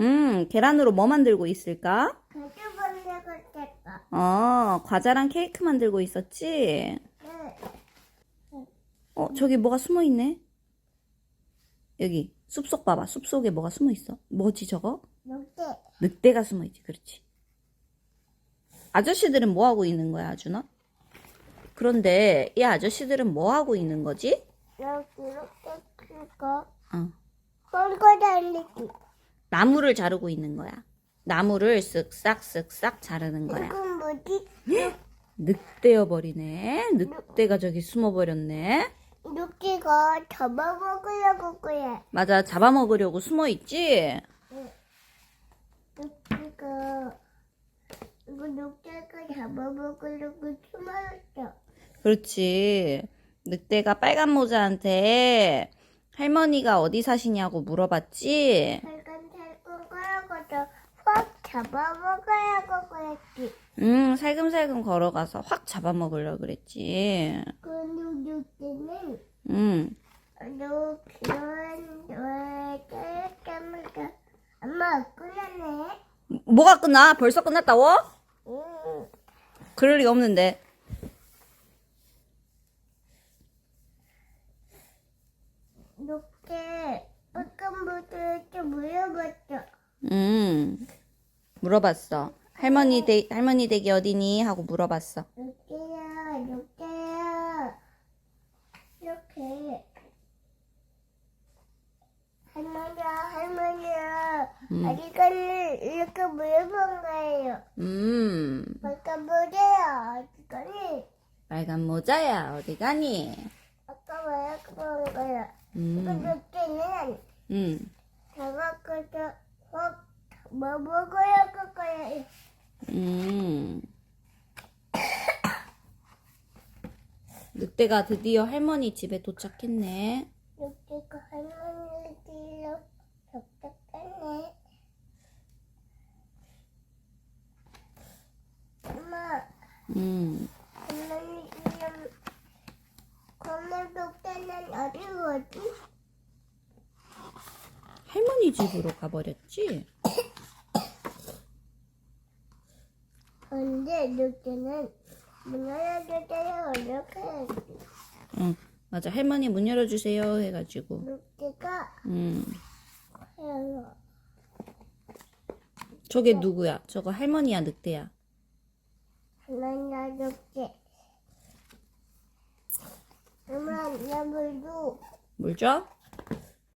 음, 계란으로 뭐 만들고 있을까? 가수 만들고 있을까? 어, 과자랑 케이크 만들고 있었지? 네. 어, 저기 뭐가 숨어 있네? 여기, 숲속 봐봐. 숲속에 뭐가 숨어 있어? 뭐지, 저거? 늑대. 늑대가 숨어 있지, 그렇지. 아저씨들은 뭐 하고 있는 거야, 아주나? 그런데 이 아저씨들은 뭐 하고 있는 거지? 여기 이렇게 크고 어, 홀고 달리기. 나무를 자르고 있는 거야. 나무를 쓱싹 쓱싹 자르는 거야. 이건 뭐지? 늑대여 버리네. 늑대가 저기 숨어 버렸네. 늑대가 잡아먹으려고 그래. 맞아, 잡아먹으려고 숨어 있지. 늑대가 이거 늑대가 잡아먹으려고 숨어있어. 그렇지. 늑대가 빨간 모자한테 할머니가 어디 사시냐고 물어봤지. 확 잡아먹으려고 그랬지. 음, 살금살금 걸어가서 확 잡아먹으려고 그랬지. 너 귀여운 너의 때문에 엄마 끝났네. 뭐가 끝나? 벌써 끝났다고? 응. 그럴 리가 없는데. 늑대 아까부터 물어봤죠. 음, 물어봤어. 할머니 댁, 할머니 댁이 어디니? 하고 물어봤어. 늑대야, 늑대야. 이렇게. 할머니야, 할머니야. 음. 어디가니? 이렇게 물어본 거예요. 음, 아까 뭐래요? 어디가니? 빨간 모자야, 어디 가니? 아까 물어본 거예요. 그 음, 늑대는 음, 잡아가서 확 할 거예요. 음. 늑대가 드디어 할머니 집에 도착했네. 늑대가 할머니를 뒤로 접촉했네. 엄마, 음, 할머니 지금 검은 늑대는 어디 가지? 할머니 집으로 가버렸지? 근데 늑대는 문 열어주세요. 이렇게. 응, 맞아. 할머니 문 열어주세요. 해가지고. 늑대가 음, 해요. 저게 누구야? 저거 할머니야, 늑대야? 할머니가 늑대. 엄마, 나 물도. 물 줘?